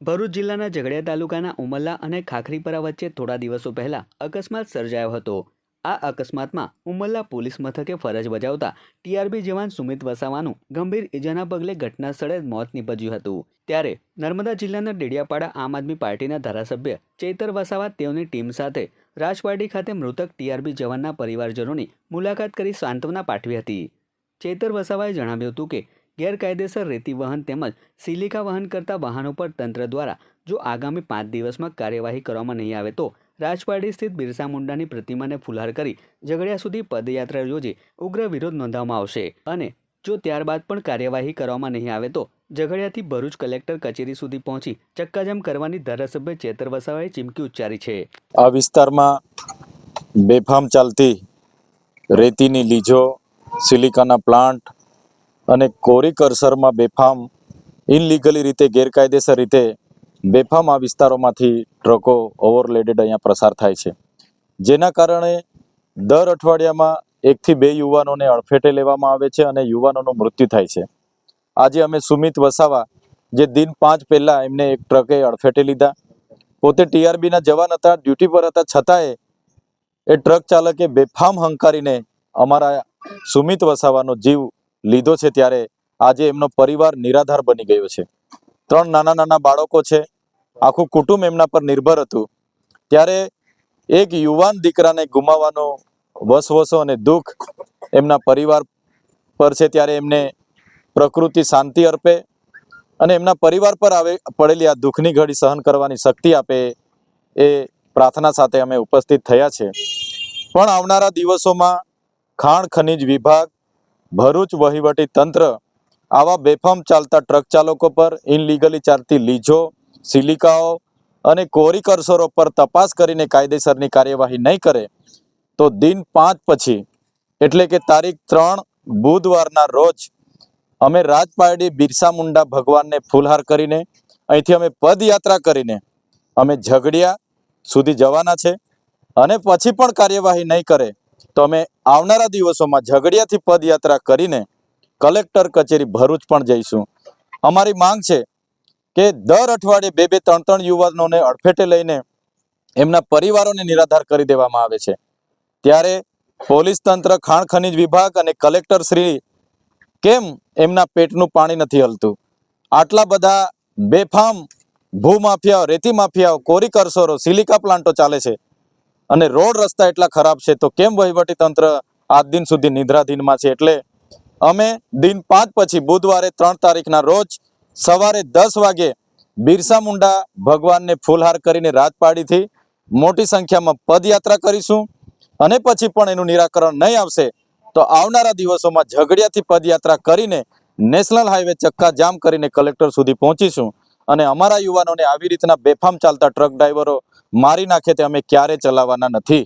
ભરૂચ જિલ્લાના ઝઘડિયા તાલુકાના ઉમલ્લા અને ખાખરીપરા વચ્ચે થોડા દિવસો પહેલા અકસ્માત સર્જાયો હતો. આ અકસ્માતમાં ઉમલ્લા પોલીસ મથકે ફરજ બજાવતા ટીઆરબી જવાન સુમિત વસાવાનું ગંભીર ઈજાના પગલે ઘટના સ્થળે મોત નીપજ્યું હતું. ત્યારે નર્મદા જિલ્લાના ડેડિયાપાડા આમ આદમી પાર્ટીના ધારાસભ્ય ચેતર વસાવા તેઓની ટીમ સાથે રાજવાડી ખાતે મૃતક ટીઆરબી જવાનના પરિવારજનોની મુલાકાત કરી સાંત્વના પાઠવી હતી. ચેતર વસાવાએ જણાવ્યું હતું કે ગેરકાયદેસર રેતી વહન તેમજ સિલિકા વહન કરતા વાહનો પર તંત્ર દ્વારા જો આગામી પાંચ દિવસમાં કાર્યવાહી કરવામાં નહીં આવે તો રાજપાડી સ્થિત બિરસા મુંડાની પ્રતિમાને ફુલહાર કરી ઝઘડિયા સુધી પદયાત્રા યોજી ઉગ્ર વિરોધ નોંધવામાં આવશે. અને જો ત્યારબાદ પણ કાર્યવાહી કરવામાં નહીં આવે તો ઝઘડિયાથી ભરૂચ કલેક્ટર કચેરી સુધી પહોંચી ચક્કાજામ કરવાની ધારાસભ્ય ચેતર વસાવાએ ચીમકી ઉચ્ચારી છે. આ વિસ્તારમાં બેફામ ચાલતી રેતીની લીજો સિલિકાના પ્લાન્ટ અને કોરી કરસરમાં બેફામ ઇનલીગલી રીતે, ગેરકાયદેસર રીતે બેફામ આ વિસ્તારોમાંથી ટ્રકો ઓવરલેડેડ અહીંયા પ્રસાર થાય છે. જેના કારણે દર અઠવાડિયામાં એકથી બે યુવાનોને અડફેટે લેવામાં આવે છે અને યુવાનોનું મૃત્યુ થાય છે. આજે અમે સુમિત વસાવા, જે દિન પાંચ પહેલાં એમને એક ટ્રકે અડફેટે લીધા. પોતે ટીઆરબીના જવાન હતા, ડ્યુટી પર હતા, છતાંય એ ટ્રક ચાલકે બેફામ હંકારીને અમારા સુમિત વસાવાનો જીવ લીધો છે ત્યારે આજે એમનો પરિવાર નિરાધાર બની ગયો છે. ત્રણ નાના નાના બાળકો છે. આખું કુટુંબ એમના પર નિર્ભર હતું. ત્યારે એક યુવાન દીકરાને ગુમાવવાનો વસવસો અને દુઃખ એમના પરિવાર પર છે ત્યારે એમને પ્રકૃતિ શાંતિ અર્પે અને એમના પરિવાર પર આવે, પડેલી આ દુઃખની ઘડી સહન કરવાની શક્તિ આપે એ પ્રાર્થના સાથે અમે ઉપસ્થિત થયા છે. પણ આવનારા દિવસોમાં ખાણ ખનિજ વિભાગ ભરૂચ વહીવટી તંત્ર આવા બેફામ ચાલતા ટ્રક ચાલકો પર ઇનલીગલી ચાલતી લીજો સિલિકાઓ અને કોરી કરસરો પર તપાસ કરીને કાયદેસરની કાર્યવાહી નહીં કરે, તો દિન પાંચ પછી, એટલે કે તારીખ ત્રણ, બુધવારના રોજ, અમે રાજપારડી બિરસા મુંડા ભગવાનને ફૂલહાર કરીને, અહીંથી અમે પદયાત્રા કરીને, અમે ઝઘડિયા સુધી જવાના છે, અને પછી પણ કાર્યવાહી નહીં કરે તો અમે આવનારા દિવસોમાં ઝઘડિયાથી પદયાત્રા કરીને કલેક્ટર કચેરી ભરૂચ પણ જઈશું. અમારી માંગ છે કે દર અઠવાડિયે બે બે ત્રણ ત્રણ યુવાનોને અડફેટે લઈને એમના પરિવારોને નિરાધાર કરી દેવામાં આવે છે. ત્યારે પોલીસ તંત્ર, ખાણ ખનિજ વિભાગ અને કલેક્ટર શ્રી કેમ એમના પેટનું પાણી નથી હલતું? આટલા બધા બેફામ ભૂમાફિયાઓ રેતી માફિયાઓ, કોરી કરસોરો, સિલિકા પ્લાન્ટો ચાલે છે. અને રોડ રસ્તા એટલા ખરાબ છે, તો કેમ તંત્ર આજ દિન સુધી નિદ્રાધીનમાં છે? એટલે અમે દિન પાંચ પછી બુધવારે ત્રણ તારીખના રોજ સવારે દસ વાગે બિરસા મુંડા ભગવાનને ફૂલહાર કરીને રાજપાડીથી મોટી સંખ્યામાં પદયાત્રા કરીશું. અને પછી પણ એનું નિરાકરણ નહીં આવશે, તો આવનારા દિવસોમાં ઝઘડિયાથી પદયાત્રા કરીને નેશનલ હાઈવે ચક્કા જામ કરીને કલેક્ટર સુધી પહોંચીશું. અને અમારા યુવાનોને આવી રીતના બેફામ ચાલતા ટ્રક ડ્રાઈવરો મારી નાખે તે અમે ક્યારે ચલાવવાના નથી.